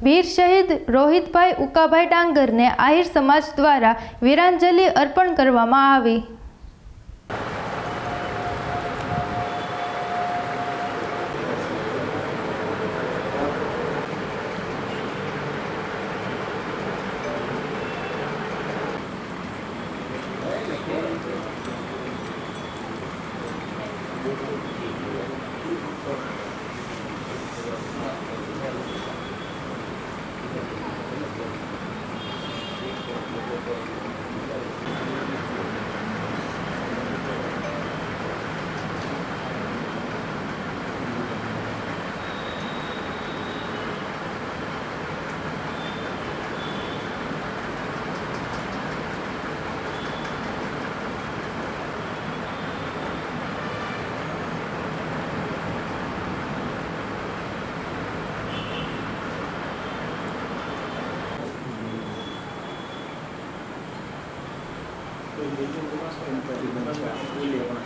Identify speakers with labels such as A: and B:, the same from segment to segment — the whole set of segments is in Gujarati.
A: વીર શહીદ રોહિતભાઈ ઉકાભાઈ ડાંગરને આહિર સમાજ દ્વારા વીરાંજલિ અર્પણ કરવામાં આવી.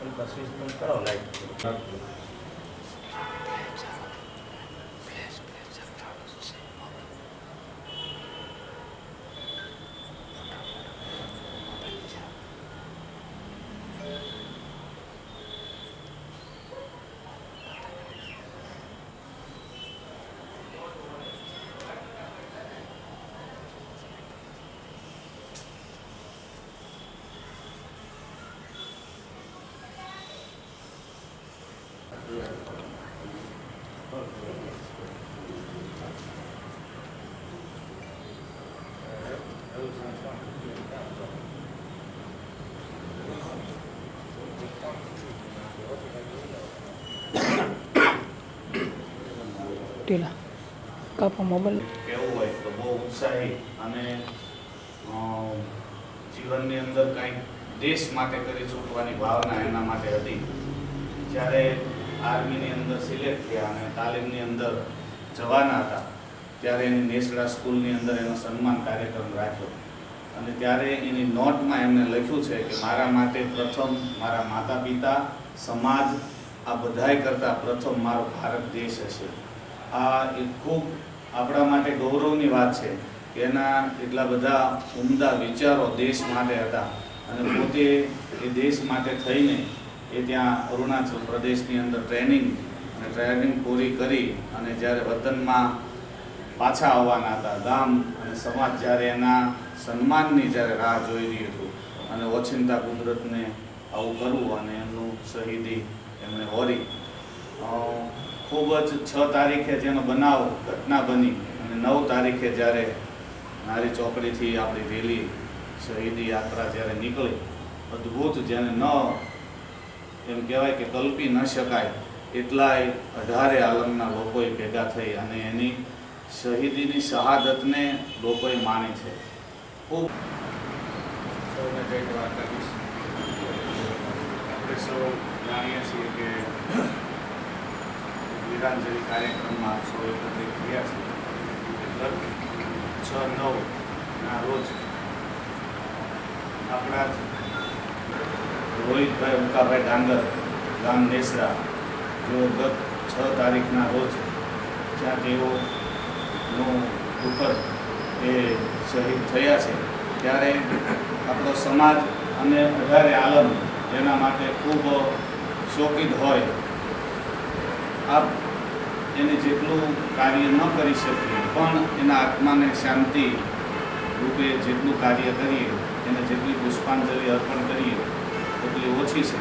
B: 推
C: 進からはないと
B: に。કાપા મોબાઈલ.
C: કેવું હોય તો બહુ ઉત્સાહી અને જીવનની અંદર કંઈક દેશ માટે કરી છૂટવાની ભાવના એના માટે હતી. જ્યારે આર્મીની અંદર સિલેક્ટ થયા અને તાલીમની અંદર જવાના હતા, ત્યારે એની નેસડા સ્કૂલની અંદર એનો સન્માન કાર્યક્રમ રાખ્યો. અને ત્યારે એની નોટમાં એમણે લખ્યું છે કે મારા માટે પ્રથમ મારા માતા પિતા સમાજ, આ બધાય કરતાં પ્રથમ મારો ભારત દેશ હશે. આ એક ખૂબ આપણા માટે ગૌરવની વાત છે કે એના એટલા બધા ઉમદા વિચારો દેશ માટે હતા અને પોતે એ દેશ માટે થઈને એ ત્યાં અરુણાચલ પ્રદેશની અંદર ટ્રેનિંગ અને ટ્રેનિંગ પૂરી કરી અને જ્યારે વતનમાં પાછા આવવાના હતા ગામ અને સમાજ જ્યારે એના સન્માનની જ્યારે રાહ જોઈ રહ્યું હતું અને ઓચિંતા કુદરતને આવું કરવું અને એમનું શહીદી એમણે હોરી. ખૂબ જ છ તારીખે જેનો બનાવ ઘટના બની. અને નવ તારીખે જ્યારે નારી ચોકડીથી આપણી રેલી શહીદી યાત્રા જ્યારે નીકળી, અદ્ભુત જેને ન એમ કહેવાય કે કલ્પી ન શકાય એટલાય અઢારે આલમના લોકોએ ભેગા થઈ અને એની શહીદીની શહાદતને લોકોએ માની છે. ખૂબ સૌને જય દ્વારકાધીશ. આપણે સૌ જાણીએ છીએ કે વિરાંજલિ કાર્યક્રમમાં સૌ એકત્રિત થયા છે. દર છ, નવ ના રોજ આપણા જ રોહિતભાઈ ઉકાભાઈ ડાંગર ગામ નેસરા, જેઓ ગત છ તારીખના રોજ જ્યાં તેઓનું ઉપર એ શહીદ થયા છે, ત્યારે આપણો સમાજ અને અઢારે આલમ એના માટે ખૂબ શોકિત હોય. આપ એને જેટલું કાર્ય ન કરી શકીએ, પણ એના આત્માને શાંતિ રૂપે જેટલું કાર્ય કરીએ, એને જેટલી પુષ્પાંજલિ અર્પણ કરીએ, એટલી ઓછી છે.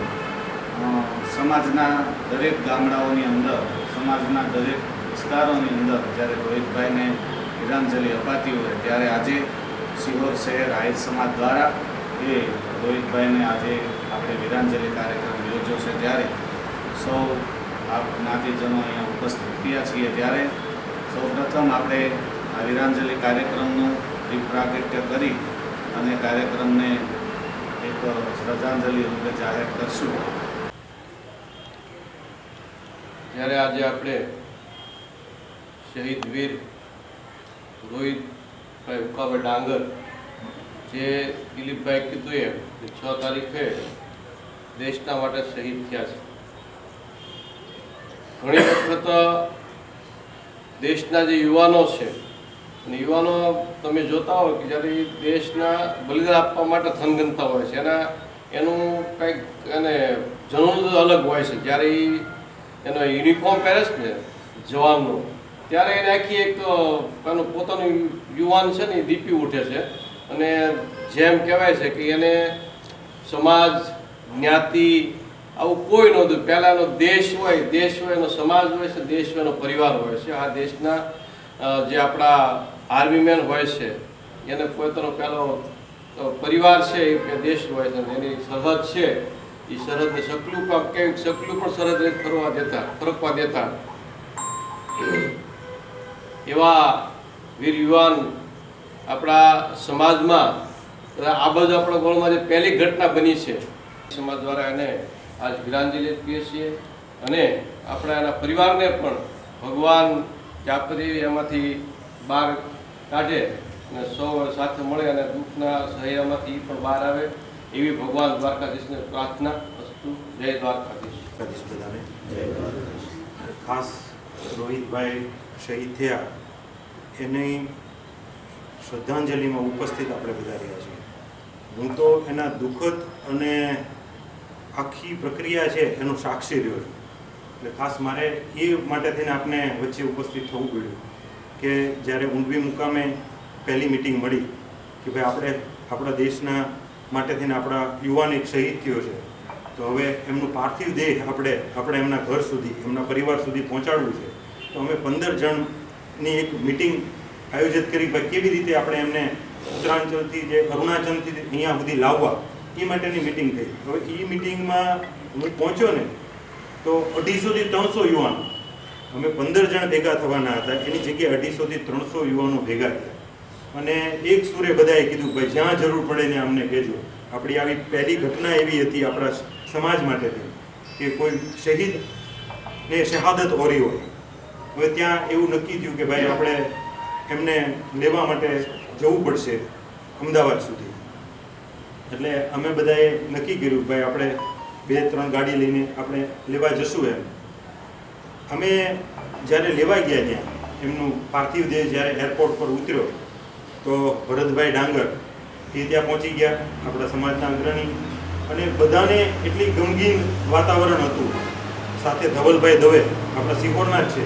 C: સમાજના દરેક ગામડાઓની અંદર, સમાજના દરેક વિસ્તારોની અંદર જ્યારે રોહિતભાઈને વિરાંજલિ અપાતી હોય, ત્યારે આજે સિહોર શહેર આહિર સમાજ દ્વારા એ રોહિતભાઈને આજે આપણે વિરાંજલિ કાર્યક્રમ યોજ્યો છે. ત્યારે સૌ આપ જ્ઞાતિજનો અહીંયા ઉપસ્થિત થયા છીએ ત્યારે સૌ પ્રથમ આપણે આ વીરાંજલિ કાર્યક્રમનું દીપ કરી અને કાર્યક્રમને એક શ્રદ્ધાંજલિ રૂપે જાહેર કરશું.
D: જ્યારે આજે આપણે શહીદ વીર રોહિતભાઈ ઉકાભાઈ ડાંગર, જે દિલીપભાઈ કીધું એમ છ તારીખે દેશના માટે શહીદ થયા છે. ઘણી વખત દેશના જે યુવાનો છે, અને યુવાનો તમે જોતા હોય કે જ્યારે દેશના બલિદાન આપવા માટે થનગનતા હોય છે, એના, એનું કંઈક, એને જનૂન અલગ હોય છે. જ્યારે એ એનો યુનિફોર્મ પહેરે છે ને, જવાનનો, ત્યારે એને આખી એક, એનું પોતાનું યુવાન છે ને, એ દીપી ઉઠે છે. અને જેમ કહેવાય છે કે એને સમાજ, જ્ઞાતિ આવું કોઈ નહોતું. પહેલાંનો દેશ હોય દેશ હોય, એનો સમાજ હોય છે, દેશ હોય એનો પરિવાર હોય છે. આ દેશના જે આપણા આર્મીમેન હોય છે, એને પોતાનો પહેલો પરિવાર છે, એ દેશ હોય છે એની સરહદ છે. એ સરહદને સકલું પણ કંઈક સકલું પણ સરહદને ફરવા દેતા, ફરકવા દેતા. એવા વીર યુવાન આપણા સમાજમાં, આ બાજુ આપણા ગોળમાં જે પહેલી ઘટના બની છે, સમાજ દ્વારા એને આજ વિરાંજલિ આપીએ છીએ અને આપણા એના પરિવારને પણ ભગવાન ચાપરી એમાંથી બહાર કાઢે અને સૌ સાથે મળે અને દુઃખના સહયામાંથી પણ બહાર આવે એવી ભગવાન દ્વારકાધીશને પ્રાર્થના વસ્તુ જય દ્વારકાધીશ.
E: ખાસ રોહિતભાઈ શહીદ થયા એની શ્રદ્ધાંજલિમાં ઉપસ્થિત આપણે બધા રહ્યા છીએ. હું તો એના દુઃખદ અને આખી પ્રક્રિયા છે એનો સાક્ષી રહ્યો છું. એટલે ખાસ મારે એ માટે થઈને આપને વચ્ચે ઉપસ્થિત થવું પડ્યું કે જ્યારે ઊંડવી મુકામે પહેલી મિટિંગ મળી કે ભાઈ આપણે આપણા દેશના માટે થઈને આપણા યુવાન એક શહીદ થયો છે. તો હવે એમનું પાર્થિવ દેહ આપણે આપણે એમના ઘર સુધી, એમના પરિવાર સુધી પહોંચાડવું છે. તો અમે પંદર જણની એક મિટિંગ આયોજિત કરી, ભાઈ કેવી રીતે આપણે એમને ઉત્તરાંચલથી જે અરુણાચલથી અહીંયા સુધી લાવવા એ માટેની મિટિંગ થઈ. હવે એ મિટિંગમાં હું પહોંચ્યો ને, તો અઢીસોથી ત્રણસો યુવાનો, અમે પંદર જણ ભેગા થવાના હતા. એની જગ્યાએ અઢીસોથી ત્રણસો યુવાનો ભેગા થયા. અને એક સુરે બધાએ કીધું, ભાઈ, જ્યાં જરૂર પડે ને અમને કહેજો. આપણી આવી પહેલી ઘટના એવી હતી આપણા સમાજ માટેની કે કોઈ શહીદ ને શહાદત ઓરી હોય. હવે ત્યાં એવું નક્કી થયું કે, ભાઈ, આપણે એમને લેવા માટે જવું પડશે અમદાવાદ સુધી. એટલે અમે બધાએ નક્કી કર્યું, ભાઈ, આપણે બે, ત્રણ ગાડી લઈને આપણે લેવા જશું એમ. અમે જ્યારે લેવા ગયા ત્યાં, એમનું પાર્થિવ દેહ જ્યારે એરપોર્ટ પર ઉતર્યો, તો ભરતભાઈ ડાંગર એ ત્યાં પહોંચી ગયા, આપણા સમાજના અગ્રણી, અને બધાને એટલી ગમગીન વાતાવરણ હતું. સાથે ધવલભાઈ દવે, આપણા સિહોરના જ છે,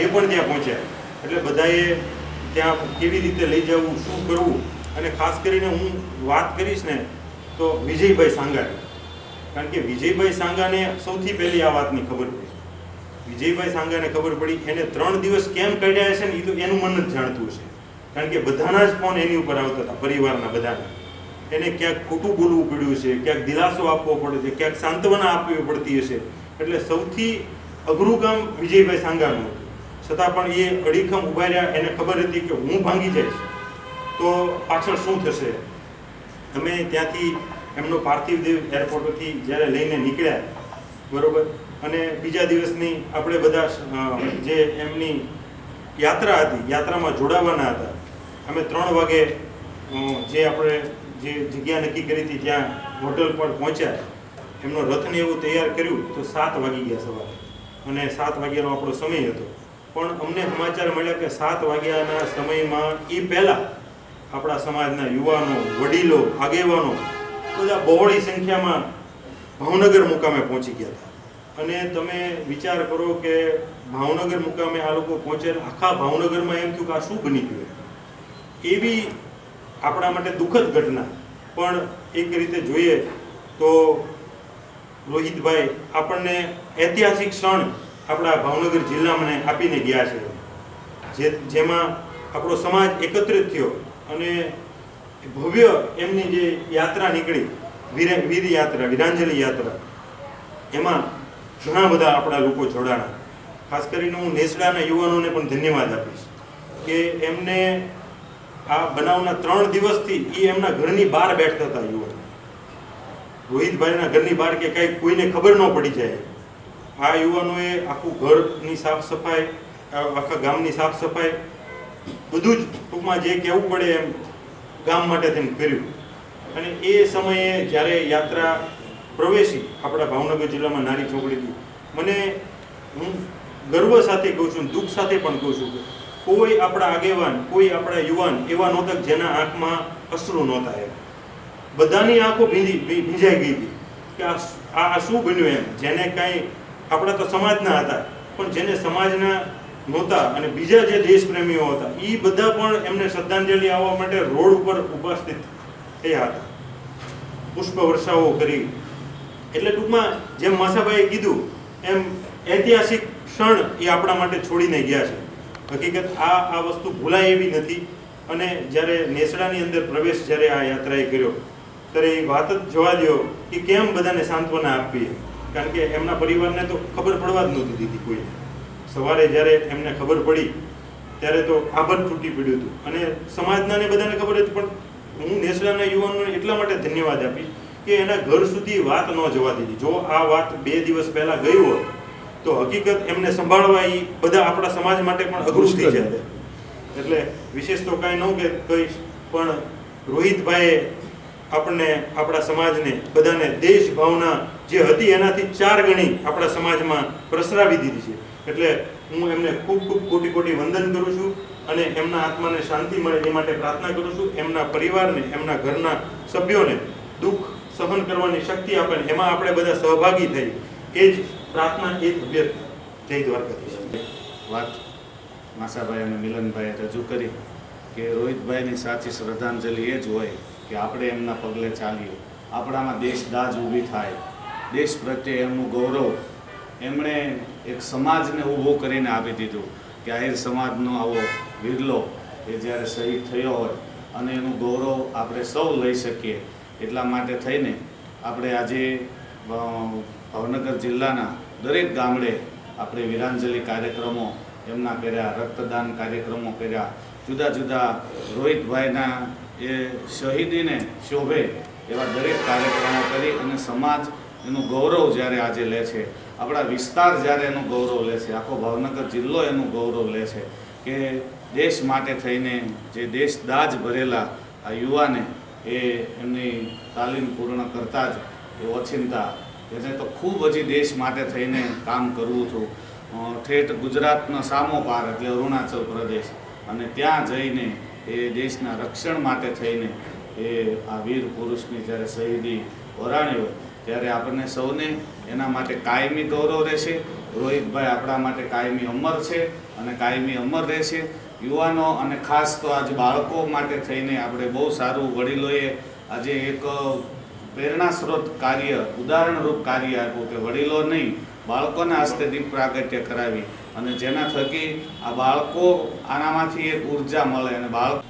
E: એ પણ ત્યાં પહોંચ્યા. એટલે બધાએ ત્યાં કેવી રીતે લઈ જવું, શું કરવું, અને ખાસ કરીને હું વાત કરીશ ને તો વિજયભાઈ સાંગાને. કારણ કે વિજયભાઈ સાંગાને સૌથી પહેલી આ વાતની ખબર પડી. વિજયભાઈ સાંગાને ખબર પડી, એને ત્રણ દિવસ કેમ કાઢ્યા છે ને એ તો એનું મન જ જાણતું હશે. કારણ કે બધાના જ ફોન એની ઉપર આવતા હતા, પરિવારના બધાના. એને ક્યાંક ખોટું બોલવું પડ્યું છે, ક્યાંક દિલાસો આપવો પડે છે, ક્યાંક સાંત્વના આપવી પડતી હશે. એટલે સૌથી અઘરું કામ વિજયભાઈ સાંગાનું હતું. છતાં પણ એ અડીખમ ઊભા રહ્યા, એને ખબર હતી કે હું ભાંગી જઈશ. તો પાછળ શું થશે? અમે ત્યાંથી એમનો પાર્થિવ દેવ એરપોર્ટથી જ્યારે લઈને નીકળ્યા, બરોબર? અને બીજા દિવસની આપણે બધા જે એમની યાત્રા હતી, યાત્રામાં જોડાવાના હતા. અમે ત્રણ વાગે જે આપણે જે જગ્યા નક્કી કરી હતી ત્યાં હોટલ પર પહોંચ્યા. એમનો રથને એવું તૈયાર કર્યું તો સાત વાગી ગયા સવારે. અને સાત વાગ્યાનો આપણો સમય હતો. પણ અમને સમાચાર મળ્યા કે સાત વાગ્યાના સમયમાં એ પહેલાં આપણા સમાજના યુવાનો, વડીલો, આગેવાનો બધા બહોળી સંખ્યામાં ભાવનગર મુકામે પહોંચી ગયા હતા. અને તમે વિચાર કરો કે ભાવનગર મુકામે આ લોકો પહોંચે આખા ભાવનગરમાં એમ થયું કે આ શું બની ગયું એવી આપણા માટે દુઃખદ ઘટના. પણ એક રીતે જોઈએ તો રોહિતભાઈ આપણને ઐતિહાસિક ક્ષણ આપણા ભાવનગર જિલ્લામાં આપીને ગયા છે. જેમાં આપણો સમાજ એકત્રિત થયો. અને ભવ્ય એમની જે યાત્રા નીકળી, વીર વીર યાત્રા, વીરાંજલિ યાત્રા, એમાં ઘણા બધા આપણા લોકો જોડાણા. ખાસ કરીને હું નેસડાના યુવાનોને પણ ધન્યવાદ આપીશ કે એમને આ બનાવના ત્રણ દિવસથી એ એમના ઘરની બહાર બેઠતા હતા યુવાનો. રોહિતભાઈના ઘરની બહાર કે કાંઈ કોઈને ખબર ન પડી જાય. આ યુવાનોએ આખું ઘરની સાફ સફાઈ આખા ગામની સાફ સફાઈ બધું જ ટૂંકમાં જે કહેવું પડે એમ ગામ માટે થઈને કર્યું અને એ સમયે જ્યારે યાત્રા પ્રવેશી આપણા ભાવનગર જિલ્લામાં નાની ચોકડીથી, મને હું ગર્વ સાથે કહું છું દુઃખ સાથે પણ કહું છું કે કોઈ આપણા આગેવાન, કોઈ આપણા યુવાન એવા નહોતા જેના આંખમાં અશ્રુ નહોતા એમ. બધાની આંખો ભીંજી ભીંજાઈ ગઈ હતી કે આ આ શું બન્યું એમ? જેને કાંઈ, આપણા તો સમાજના હતા, પણ જેને સમાજના નહોતા અને બીજા જે દેશપ્રેમીઓ હતા એ બધા પણ એમને શ્રદ્ધાંજલિ આવવા માટે રોડ ઉપર ઉપસ્થિત થયા હતા. પુષ્પ વર્ષાઓ કરી. એટલે ટૂંકમાં જેમ માસાભાઈએ કીધું, એમ ઐતિહાસિક ક્ષણ એ આપણા માટે છોડીને ગયા છે. હકીકત આ આ વસ્તુ ભૂલાય એવી નથી. અને જ્યારે નેસડાની અંદર પ્રવેશ જ્યારે આ યાત્રાએ કર્યો, ત્યારે એ વાત જ જવા દો કે કેમ બધાને સાંત્વના આપવી કારણ કે એમના પરિવારને તો ખબર પડવા જ નહોતી દીધી કોઈને સવારે જ્યારે એમને ખબર પડી ત્યારે તો આભર તૂટી પડ્યું હતું. અને સમાજના ને બધાને ખબર હતી પણ હું નેસડાના યુવાનોને એટલા માટે ધન્યવાદ આપીશ કે એના ઘર સુધી વાત ન જવા દીધી. જો આ વાત બે દિવસ પહેલા ગઈ હોત તો હકીકત એમને સંભાળવા એ બધા આપણા સમાજ માટે પણ અઘરું થઈ જાય એટલે વિશેષ તો કાંઈ ન કે કહીશ પણ રોહિતભાઈએ આપણને આપણા સમાજને બધાને દેશ ભાવના જે હતી એનાથી ચાર ગણી આપણા સમાજમાં પ્રસરાવી દીધી છે. એટલે હું એમને ખૂબ ખૂબ કોટી કોટી વંદન કરું છું અને એમના આત્માને શાંતિ મળે એ માટે પ્રાર્થના કરું છું. એમના પરિવારને, એમના ઘરના સભ્યોને દુઃખ સહન કરવાની શક્તિ આપે એમાં આપણે બધા સહભાગી થઈ. એ જ પ્રાર્થના, એ જ અભ્યર્થ. જય દ્વારકાધીશ.
C: વાત માસાભાઈ અને મિલનભાઈએ રજૂ કરી કે રોહિતભાઈની સાચી શ્રદ્ધાંજલિ એ જ હોય કે આપણે એમના પગલે ચાલીએ. આપણામાં દેશ દાજ ઊભી થાય. દેશ પ્રત્યે એમનું ગૌરવ એમણે એક સમાજને ઊભો કરીને આપી દીધું કે આહિર સમાજનો આવો વિરલો એ જ્યારે શહીદ થયો હોય અને એનું ગૌરવ આપણે સૌ લઈ શકીએ એટલા માટે થઈને આપણે આજે ભાવનગર જિલ્લાના દરેક ગામડે આપણે વીરાંજલિ કાર્યક્રમો, એમના કર્યા, રક્તદાન કાર્યક્રમો કર્યા, જુદા જુદા રોહિતભાઈના એ શહીદીને શોભે એવા દરેક કાર્યક્રમો કરી અને સમાજ એનું ગૌરવ જ્યારે આજે લે છે, આપણા વિસ્તાર જ્યારે એનું ગૌરવ લે છે, આખો ભાવનગર જિલ્લો એનું ગૌરવ લે છે કે દેશ માટે થઈને જે દેશ દાજ ભરેલા આ યુવાને એ એમની તાલીમ પૂર્ણ કરતાં જ એ ઓચિંતા, એને તો ખૂબ હજી દેશ માટે થઈને કામ કરવું હતું ઠેઠ ગુજરાતનો સામો પાર એટલે અરુણાચલ પ્રદેશ. અને ત્યાં જઈને એ દેશના રક્ષણ માટે થઈને એ આ વીર પુરુષની જ્યારે શહીદી વરાણી હોય ત્યારે આપણને સૌને એના માટે કાયમી ગૌરવ રહેશે. રોહિતભાઈ આપણા માટે કાયમી અમર છે અને કાયમી અમર રહેશે. યુવાનો અને ખાસ તો આજે બાળકો માટે થઈને આપણે બહુ સારું વડીલોએ આજે એક પ્રેરણા સ્ત્રોત કાર્ય, ઉદાહરણરૂપ કાર્ય આપ્યું કે વડીલો નહીં, બાળકોના હસ્તે દીપ પ્રાગટ્ય કરાવી અને જેના થકી આ બાળકો આનામાંથી એક ઊર્જા મળે અને બાળકો